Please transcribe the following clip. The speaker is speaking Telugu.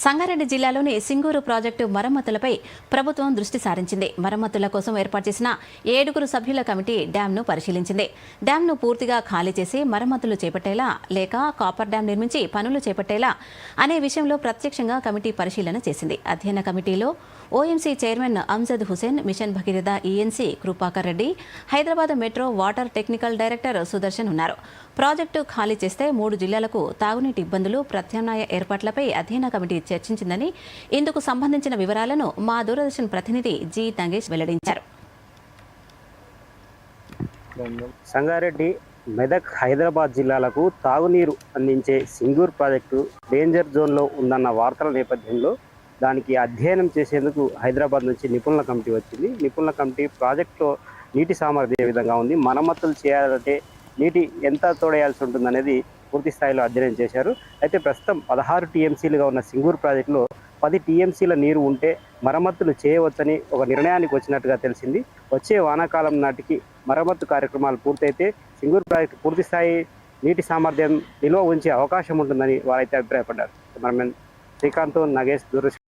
సంగారెడ్డి జిల్లాలోని సింగూరు ప్రాజెక్టు మరమ్మతులపై ప్రభుత్వం దృష్టి సారించింది. మరమ్మతుల కోసం ఏర్పాటు చేసిన ఏడుగురు సభ్యుల కమిటీ డ్యాంను పరిశీలించింది. డ్యాంను పూర్తిగా ఖాళీ చేసి మరమ్మతులు చేపట్టేలా లేక కాపర్ డ్యాం నిర్మించి పనులు చేపట్టేలా అనే విషయంలో ప్రత్యక్షంగా కమిటీ పరిశీలన చేసింది. అధ్యయన కమిటీలో OMC chairman Amjad Hussain mission Bhagiratha ENC Kripakar Reddy Hyderabad metro water technical director Sudarshan ఉన్నారు. ప్రాజెక్టు ఖాళీ చేస్తే మూడు జిల్లాలకు తాగునీటి ఇబ్బందులు ప్రత్యామ్నాయ ఏర్పాట్లపై అధ్యయన కమిటీ చర్చించిందని ఇందుకు సంబంధించిన వివరాలను మా దూరదర్శన్ ప్రతినిధి జి తంగేష్ వెల్లడించారు. సంగారెడ్డి మెదక్ హైదరాబాద్ జిల్లాలకు తాగునీరు అందించే సింగూర్ ప్రాజెక్టు డేంజర్ జోన్లో ఉందన్న వార్తల నేపథ్యంలో దానికి అధ్యయనం చేసేందుకు హైదరాబాద్ నుంచి నిపుణుల కమిటీ వచ్చింది. నిపుణుల కమిటీ ప్రాజెక్టులో నీటి సామర్థ్యం ఏ విధంగా ఉంది? మరమ్మతులు చేయాలంటే నీటి ఎంత తోడేయాల్సి ఉంటుంది అనేది పూర్తి స్థాయిలో అధ్యయనం చేశారు. అయితే ప్రస్తుతం పదహారు టీఎంసీలుగా ఉన్న సింగూరు ప్రాజెక్టులో పది టీఎంసీల నీరు ఉంటే మరమ్మతులు చేయవచ్చని ఒక నిర్ణయానికి వచ్చినట్టుగా తెలిసింది. వచ్చే వానాకాలం నాటికి మరమ్మతు కార్యక్రమాలు పూర్తయితే సింగూరు ప్రాజెక్టు పూర్తి స్థాయి నీటి సామర్థ్యం నిల్వ ఉంచే అవకాశం ఉంటుందని వారైతే అభిప్రాయపడ్డారు. మనం శ్రీకాంత్ నగేష్ దూరదర్శన్